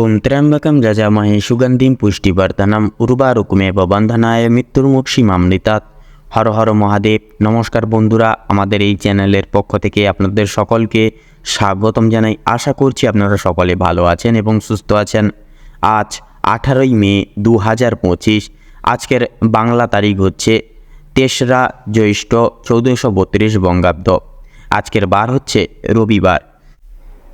ওম ত্র্যম্বকম যজামহে সুগন্ধিম পুষ্টিবর্ধনম উর্বারুকুমেব বন্ধনায় মৃত্যুর্মুক্ষীমামৃতাৎ হর হর মহাদেব নমস্কার বন্ধুরা আমাদের এই চ্যানেলের পক্ষ থেকে আপনাদের সকলকে স্বাগতম জানাই। আশা করছি আপনারা সকলে ভালো আছেন এবং সুস্থ আছেন। আজ আঠারোই মে দু হাজার পঁচিশ, আজকের বাংলা তারিখ হচ্ছে তেসরা জ্যৈষ্ঠ চৌদ্দশো বত্রিশ বঙ্গাব্দ। আজকের বার হচ্ছে রবিবার।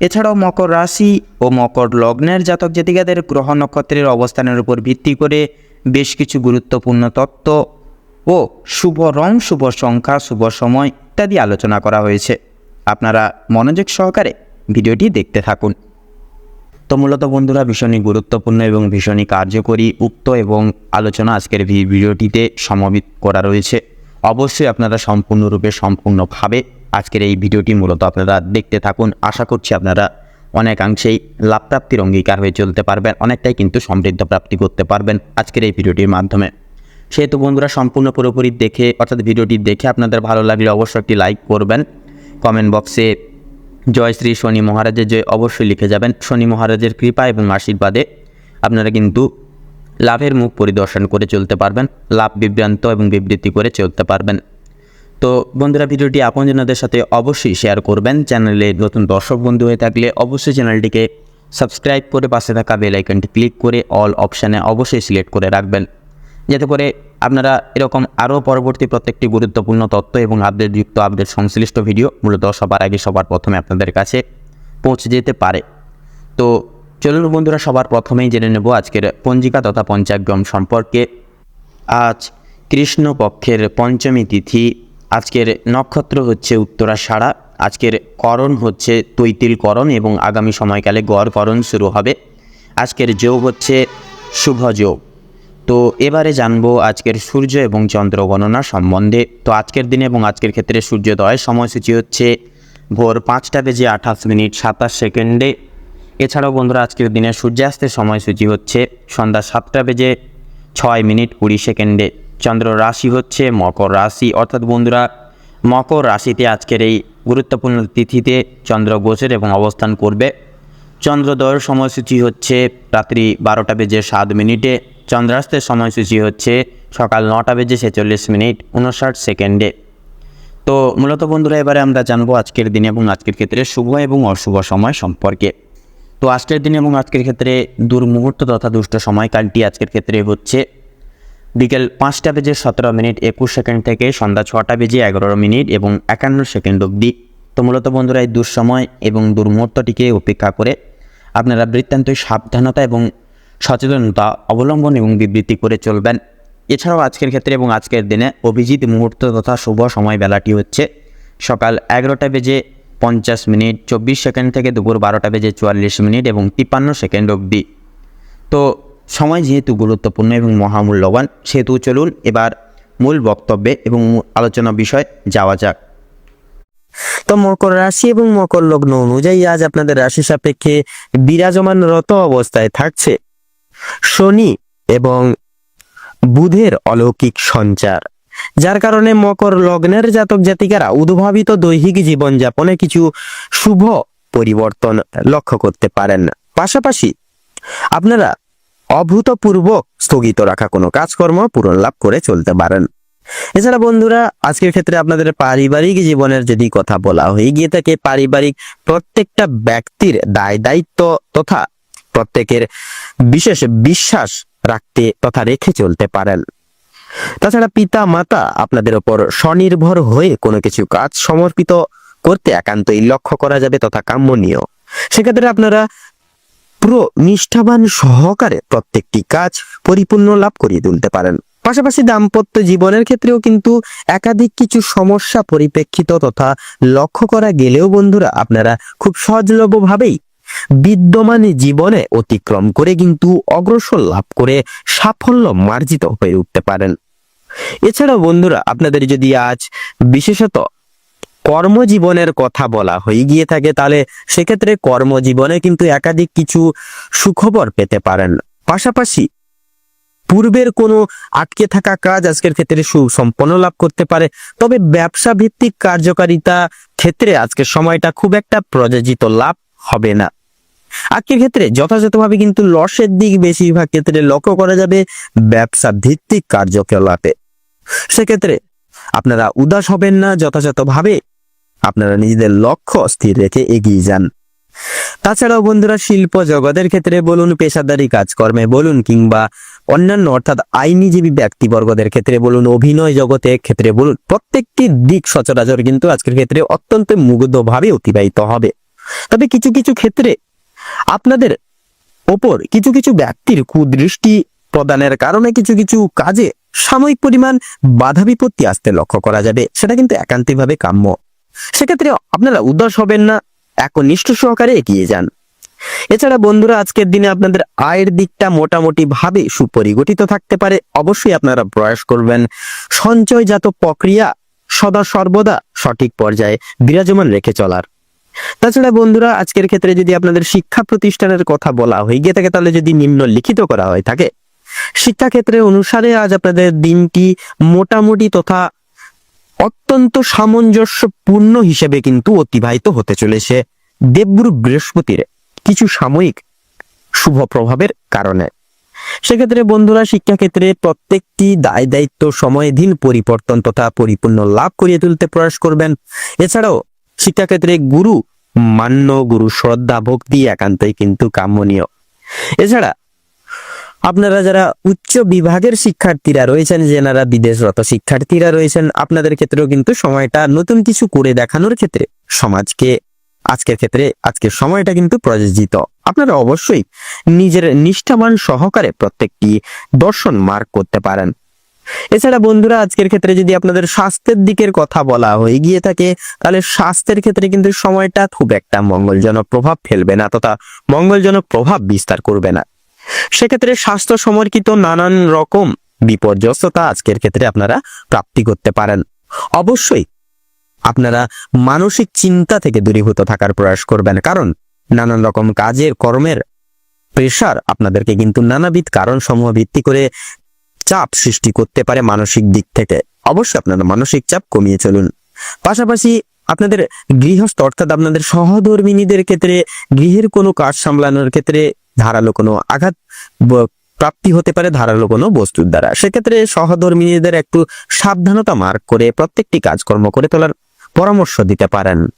এছাড়াও মকর রাশি ও মকর লগ্নের জাতক জাতিকাদের গ্রহ নক্ষত্রের অবস্থানের উপর ভিত্তি করে বেশ কিছু গুরুত্বপূর্ণ তত্ত্ব ও শুভ রং, শুভ সংখ্যা, শুভ সময় ইত্যাদি আলোচনা করা হয়েছে। আপনারা মনোযোগ সহকারে ভিডিওটি দেখতে থাকুন। তো মূলত বন্ধুরা, ভীষণই গুরুত্বপূর্ণ এবং ভীষণই কার্যকরী, উক্ত এবং আলোচনা আজকের ভিডিওটিতে সমবিত করা রয়েছে। অবশ্যই আপনারা সম্পূর্ণরূপে সম্পূর্ণভাবে আজকের এই ভিডিওটি মূলত আপনারা দেখতে থাকুন। আশা করছি আপনারা অনেকাংশেই লাভপ্রাপ্তির অঙ্গীকার হয়ে চলতে পারবেন, অনেকটাই কিন্তু সমৃদ্ধ প্রাপ্তি করতে পারবেন আজকের এই ভিডিওটির মাধ্যমে। সেহেতু বন্ধুরা, সম্পূর্ণ পুরোপুরি দেখে, অর্থাৎ ভিডিওটি দেখে আপনাদের ভালো লাগলে অবশ্যই একটি লাইক করবেন। কমেন্ট বক্সে জয় শ্রী শনি মহারাজের জয় অবশ্যই লিখে যাবেন। শনি মহারাজের কৃপা এবং আশীর্বাদে আপনারা কিন্তু লাভের মুখ পরিদর্শন করে চলতে পারবেন, লাভ বিভ্রান্ত এবং বিবৃতি করে চলতে পারবেন। তো বন্ধুরা, ভিডিওটি আপনজনদের সাথে অবশ্যই শেয়ার করবেন। চ্যানেলে নতুন দর্শক বন্ধু হয়ে থাকলে অবশ্যই চ্যানেলটিকে সাবস্ক্রাইব করে পাশে থাকা বেল আইকনটি ক্লিক করে অল অপশানে অবশ্যই সিলেক্ট করে রাখবেন। যাতে করে আপনারা এরকম আরও পরবর্তী প্রত্যেকটি গুরুত্বপূর্ণ তথ্য এবং আপডেটযুক্ত আপডেট সংশ্লিষ্ট ভিডিও মূলত সবার আগে সবার প্রথমে আপনাদের কাছে পৌঁছে যেতে পারে। তো চলুন বন্ধুরা, সবার প্রথমেই জেনে নেব আজকের পঞ্জিকা তথা পঞ্চাগ্রম সম্পর্কে। আজ কৃষ্ণপক্ষের পঞ্চমী তিথি আজকের নক্ষত্র হচ্ছে উত্তরাষাঢ়া আজকের করণ হচ্ছে তৈতিল করণ এবং আগামী সময়কালে গড় করণ শুরু হবে। আজকের যোগ হচ্ছে শুভ যোগ। তো এবারে জানব আজকের সূর্য এবং চন্দ্র গণনা সম্বন্ধে। তো আজকের দিনে এবং আজকের ক্ষেত্রে সূর্যোদয় সময়সূচি হচ্ছে ভোর পাঁচটা বেজে আঠাশ মিনিট সাতাশ সেকেন্ডে। এছাড়াও বন্ধুরা, আজকের দিনে সূর্যাস্তের সময়সূচি হচ্ছে সন্ধ্যা সাতটা বেজে ছয় মিনিট কুড়ি সেকেন্ডে। চন্দ্র রাশি হচ্ছে মকর রাশি। অর্থাৎ বন্ধুরা, মকর রাশিতে আজকের এই গুরুত্বপূর্ণ তিথিতে চন্দ্র গোচর এবং অবস্থান করবে। চন্দ্রোদয়ের সময়সূচি হচ্ছে রাত্রি বারোটা বেজে সাত মিনিটে। চন্দ্রাস্তের সময়সূচি হচ্ছে সকাল নটা বেজে ছেচল্লিশ মিনিট, উনষাট সেকেন্ডে। তো মূলত বন্ধুরা, এবারে আমরা জানব আজকের দিনে এবং আজকের ক্ষেত্রে শুভ এবং অশুভ সময় সম্পর্কে। তো আজকের দিনে এবং আজকের ক্ষেত্রে দুর্মুহূর্ত তথা দুষ্ট সময়কালটি আজকের ক্ষেত্রে হচ্ছে বিকেল পাঁচটা বেজে সতেরো মিনিট একুশ সেকেন্ড থেকে সন্ধ্যা ছটা বেজে এগারো মিনিট এবং একান্ন সেকেন্ড অবধি। তো মূলত বন্ধুরা, এই দুঃসময় এবং দুর্মুহূর্তটিকে উপেক্ষা করে আপনারা বৃত্তান্তই সাবধানতা এবং সচেতনতা অবলম্বন এবং বিবৃতি করে চলবেন। এছাড়াও আজকের ক্ষেত্রে এবং আজকের দিনে অভিজিৎ মুহূর্ত তথা শুভ সময় বেলাটি হচ্ছে সকাল এগারোটা বেজে পঞ্চাশ মিনিট, চব্বিশ সেকেন্ড থেকে দুপুর বারোটা বেজে চুয়াল্লিশ মিনিট এবং তিপ্পান্ন সেকেন্ড অবধি। তো সময় যেহেতু গুরুত্বপূর্ণ এবং মহামূল্যবান, সেহেতু চলুন এবার মূল বক্তব্যে এবং আলোচনা বিষয় যাওয়া যাক। তো মকর রাশি এবং মকর লগ্ন অনুযায়ী আজ আপনাদের রাশি সাপেক্ষে বিরাজমানরত অবস্থায় থাকছে। শনি এবং বুধের অলৌকিক সঞ্চার, যার কারণে মকর লগ্নের জাতক জাতিকারা উদ্ভাবিত দৈহিক জীবনযাপনে কিছু শুভ পরিবর্তন লক্ষ্য করতে পারেন। পাশাপাশি আপনারা অভূতপূর্ব স্থগিত রাখা কোনো কাজকর্ম পূরণ লাভ করে চলতে পারেন। এছাড়া বন্ধুরা, আজকের ক্ষেত্রে আপনাদের পারিবারিক জীবনের যদি কথা বলা হয়ে গিয়ে থাকে, পারিবারিক প্রত্যেকটা ব্যক্তির দায় দায়িত্ব তথা প্রত্যেকের বিশেষ বিশ্বাস রাখতে তথা রেখে চলতে পারেন। তাছাড়া পিতা মাতা আপনাদের ওপর স্বনির্ভর হয়ে কোনো কিছু কাজ সমর্পিত করতে একান্তই লক্ষ্য করা যাবে তথা কাম্যনীয় সেক্ষেত্রে আপনারা পুরো নিষ্ঠাবান সহকারে প্রত্যেকটি কাজ পরিপূর্ণ লাভ করিয়ে তুলতে পারেন। পাশাপাশি দাম্পত্য জীবনের ক্ষেত্রেও কিন্তু একাধিক কিছু সমস্যা পরিপ্রেক্ষিত তথা লক্ষ্য করা গেলেও বন্ধুরা আপনারা খুব সহজলভ্যভাবেই বিদ্যমান জীবনে অতিক্রম করে কিন্তু অগ্রসর লাভ করে সাফল্য মার্জিত হয়ে উঠতে পারেন। এছাড়াও বন্ধুরা আপনাদের যদি আজ বিশেষত কর্মজীবনের কথা বলা হয়ে গিয়ে থাকে, তাহলে সেক্ষেত্রে কর্মজীবনে কিন্তু একাধিক কিছু সুখবর পেতে পারেন। পাশাপাশি পূর্বের কোনো আটকে থাকা কাজ আজকের ক্ষেত্রে সুসম্পন্ন লাভ করতে পারে, তবে ব্যবসা ভিত্তিক কার্যকারিতা ক্ষেত্রে আজকের সময়টা খুব একটা প্রযোজিত লাভ হবে না। আজকের ক্ষেত্রে যথাযথভাবে কিন্তু লসের দিক বেশিরভাগ ক্ষেত্রে লক্ষ্য করা যাবে ব্যবসা ভিত্তিক কার্যকলাপে। সেক্ষেত্রে আপনারা উদাস হবেন না, যথাযথভাবে আপনারা নিজেদের লক্ষ্য স্থির রেখে এগিয়ে যান। তাছাড়াও বন্ধুরা, শিল্প জগতের ক্ষেত্রে বলুন, পেশাদারি কাজকর্মে বলুন, কিংবা অন্যান্য অর্থাৎ আইনিজীবী ব্যক্তিবর্গদের ক্ষেত্রে বলুন, অভিনয় জগতের ক্ষেত্রে বলুন, প্রত্যেকটি দিক সচরাচর কিন্তু আজকের ক্ষেত্রে অত্যন্ত মুগ্ধভাবে অতিবাহিত হবে। তবে কিছু কিছু ক্ষেত্রে আপনাদের ওপর কিছু কিছু ব্যক্তির কুদৃষ্টি প্রদানের কারণে কিছু কিছু কাজে সাময়িক পরিমাণ বাধা বিপত্তি আসতে লক্ষ্য করা যাবে। সেটা কিন্তু একান্তিকভাবে কাম্য। সেক্ষেত্রে আপনারা উদাস হবেন না, একনিষ্ঠ সহকারে এগিয়ে যান। এছাড়া বন্ধুরা, আজকের দিনে আপনাদের আয়ের দিকটা মোটামুটি ভাবে সুপরিগঠিত থাকতে পারে। অবশ্যই আপনারা প্রয়াস করবেন। সঞ্চয়জাত প্রক্রিয়া সদা সর্বদা সঠিক পর্যায়ে বিরাজমান রেখে চলার। তাছাড়া বন্ধুরা, আজকের ক্ষেত্রে যদি আপনাদের শিক্ষা প্রতিষ্ঠানের কথা বলা হয়ে গিয়ে থাকে, তাহলে যদি নিম্ন লিখিত করা হয়ে থাকে শিক্ষাক্ষেত্রে অনুসারে আজ আপনাদের দিনটি মোটামুটি তথা অত্যন্ত সামঞ্জস্যপূর্ণ হিসেবে কিন্তু অতিবাহিত হতে চলেছে দেবগুরু বৃহস্পতির কিছু সাময়িক শুভ প্রভাবের কারণে। সেক্ষেত্রে বন্ধুরা, শিক্ষাক্ষেত্রে প্রত্যেকটি দায় দায়িত্ব সময়াধীন পরিবর্তন তথা পরিপূর্ণ লাভ করিয়ে তুলতে প্রয়াস করবেন। এছাড়াও শিক্ষাক্ষেত্রে গুরু মান্য, গুরু শ্রদ্ধা, ভক্তি, একান্তই কিন্তু কামনীয়। এছাড়া আপনারা যারা উচ্চ বিভাগের শিক্ষার্থীরা রয়েছেন, যেনারা বিদেশরত শিক্ষার্থীরা রয়েছেন, আপনাদের ক্ষেত্রেও কিন্তু সময়টা নতুন কিছু করে দেখানোর ক্ষেত্রে, সমাজকে, আজকের ক্ষেত্রে, আজকের সময়টা কিন্তু প্রযোজিত। আপনারা অবশ্যই নিজের নিষ্ঠাবান সহকারে প্রত্যেকটি দর্শন মার্ক করতে পারেন। এছাড়া বন্ধুরা, আজকের ক্ষেত্রে যদি আপনাদের স্বাস্থ্যের দিকের কথা বলা হয়ে গিয়ে থাকে, তাহলে স্বাস্থ্যের ক্ষেত্রে কিন্তু সময়টা খুব একটা মঙ্গলজনক প্রভাব ফেলবে না, তথা মঙ্গলজনক প্রভাব বিস্তার করবে না। সেক্ষেত্রে স্বাস্থ্য সম্পর্কিত নানান রকম বিপর্যস্ততা আজকের ক্ষেত্রে আপনারা প্রাপ্তি করতে পারেন। অবশ্যই আপনারা মানসিক চিন্তা থেকে দূরীভূত থাকার প্রয়াস করবেন, কারণ নানান রকম কাজের, কর্মের প্রেশার আপনাদেরকে কিন্তু নানাবিধ কারণ সমূহ ভিত্তি করে চাপ সৃষ্টি করতে পারে মানসিক দিক থেকে। অবশ্যই আপনারা মানসিক চাপ কমিয়ে চলুন। পাশাপাশি আপনাদের গৃহস্থ অর্থাৎ আপনাদের সহধর্মিনীদের ক্ষেত্রে, গৃহের কোনো কাজ সামলানোর ক্ষেত্রে ধারালো কোনো আঘাত প্রাপ্তি হতে পারে ধারালো কোনো বস্তুর দ্বারা। সেক্ষেত্রে সহধর্মিনীদের একটু সাবধানতা মার্ক করে প্রত্যেকটি কাজকর্ম করে তোলার পরামর্শ দিতে পারেন।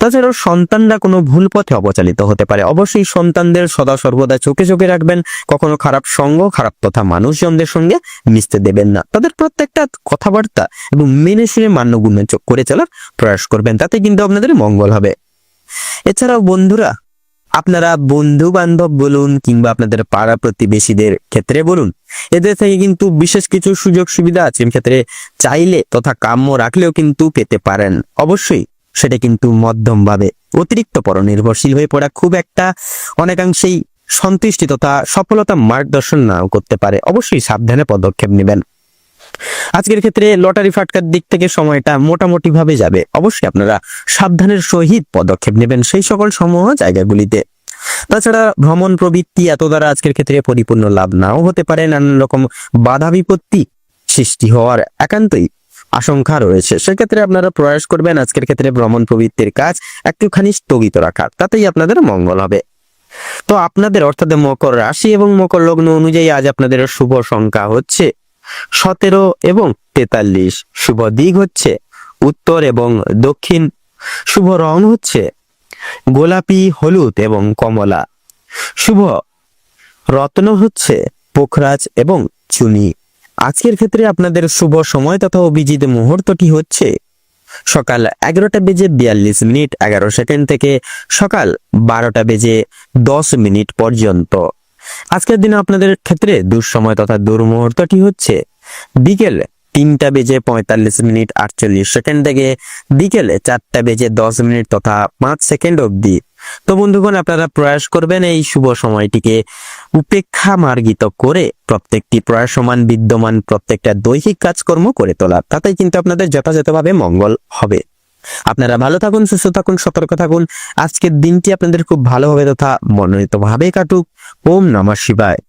তাছাড়াও সন্তানরা কোনো ভুল পথে অবচালিত হতে পারে। অবশ্যই সন্তানদের সদা সর্বদা চোখে চোখে রাখবেন। কখনো খারাপ সঙ্গ, খারাপ তথা মানুষজনদের সঙ্গে মিশতে দেবেন না। তাদের প্রত্যেকটা কথাবার্তা এবং মেনে শুনে মান্যগুণ্য করে চলার প্রয়াস করবেন। তাতে কিন্তু আপনাদের মঙ্গল হবে। এছাড়াও বন্ধুরা আপনারা বন্ধু বান্ধব বলুন কিংবা আপনাদের পাড়া প্রতিবেশীদের ক্ষেত্রে বলুন, এদের থেকে কিন্তু বিশেষ কিছু সুযোগ সুবিধা আছে ক্ষেত্রে চাইলে তথা কাম্য রাখলেও কিন্তু পেতে পারেন। অবশ্যই সেটা কিন্তু মধ্যম ভাবে অতিরিক্ত পর নির্ভরশীল হয়ে পড়া খুব একটা অনেকাংশেই সন্তুষ্টি তথা সফলতা মার্গদর্শন নাও করতে পারে। অবশ্যই সাবধানে পদক্ষেপ নেবেন। আজকের ক্ষেত্রে লটারি ফাটকার দিক থেকে সময়টা মোটামুটি ভাবে যাবে। অবশ্যই আপনারা সাবধানের সহিত পদক্ষেপ নেবেন। সেই সকল সমূহ জায়গাগুলিতে তাছাড়া ভ্রমণ প্রবৃত্তি এত দ্বারা আজকের ক্ষেত্রে পরিপূর্ণ লাভ নাও হতে পারে নানান রকম বাধা বিপত্তি সৃষ্টি হওয়ার একান্তই আশঙ্কা রয়েছে। সেক্ষেত্রে আপনারা প্রয়াস করবেন আজকের ক্ষেত্রে ভ্রমণ প্রবৃত্তির কাজ একটুখানি স্থগিত রাখার, তাতেই আপনাদের মঙ্গল হবে। তো আপনাদের অর্থাৎ মকর রাশি এবং মকর লগ্ন অনুযায়ী আজ আপনাদের শুভ সংখ্যা হচ্ছে সতেরো এবং তেতাল্লিশ। শুভ দিক হচ্ছে উত্তর এবং দক্ষিণ। শুভ রং হচ্ছে গোলাপি, হলুদ এবং কমলা। শুভ। রত্ন হচ্ছে পোখরাজ এবং চুনি। আজকের ক্ষেত্রে আপনাদের শুভ সময় তথা অভিজিৎ মুহূর্তটি হচ্ছে সকাল এগারোটা বেজে বিয়াল্লিশ মিনিট এগারো সেকেন্ড থেকে সকাল বারোটা বেজে দশ মিনিট পর্যন্ত। আজকের দিনে আপনাদের ক্ষেত্রে দুঃসময় তথা দুর্মুহূর্তটি হচ্ছে বিকেল তিনটা বেজে পঁয়তাল্লিশ মিনিট আটচল্লিশ সেকেন্ড থেকে বিকেলে চারটা বেজে দশ মিনিট তথা পাঁচ সেকেন্ড অবধি। তো বন্ধুগণ, আপনারা প্রয়াস করবেন এই শুভ সময়টিকে উপেক্ষা মার্গিত করে প্রত্যেকটি প্রয়াসমান, বিদ্যমান প্রত্যেকটা দৈহিক কাজকর্ম করে তোলা। তাতেই কিন্তু আপনাদের যথাযথভাবে মঙ্গল হবে। আপনারা ভালো থাকুন, সুস্থ থাকুন, সতর্ক থাকুন। আজকের দিনটি আপনাদের খুব ভালোভাবে তথা মনোনীতভাবে কাটুক। ওম নমঃ শিবায়।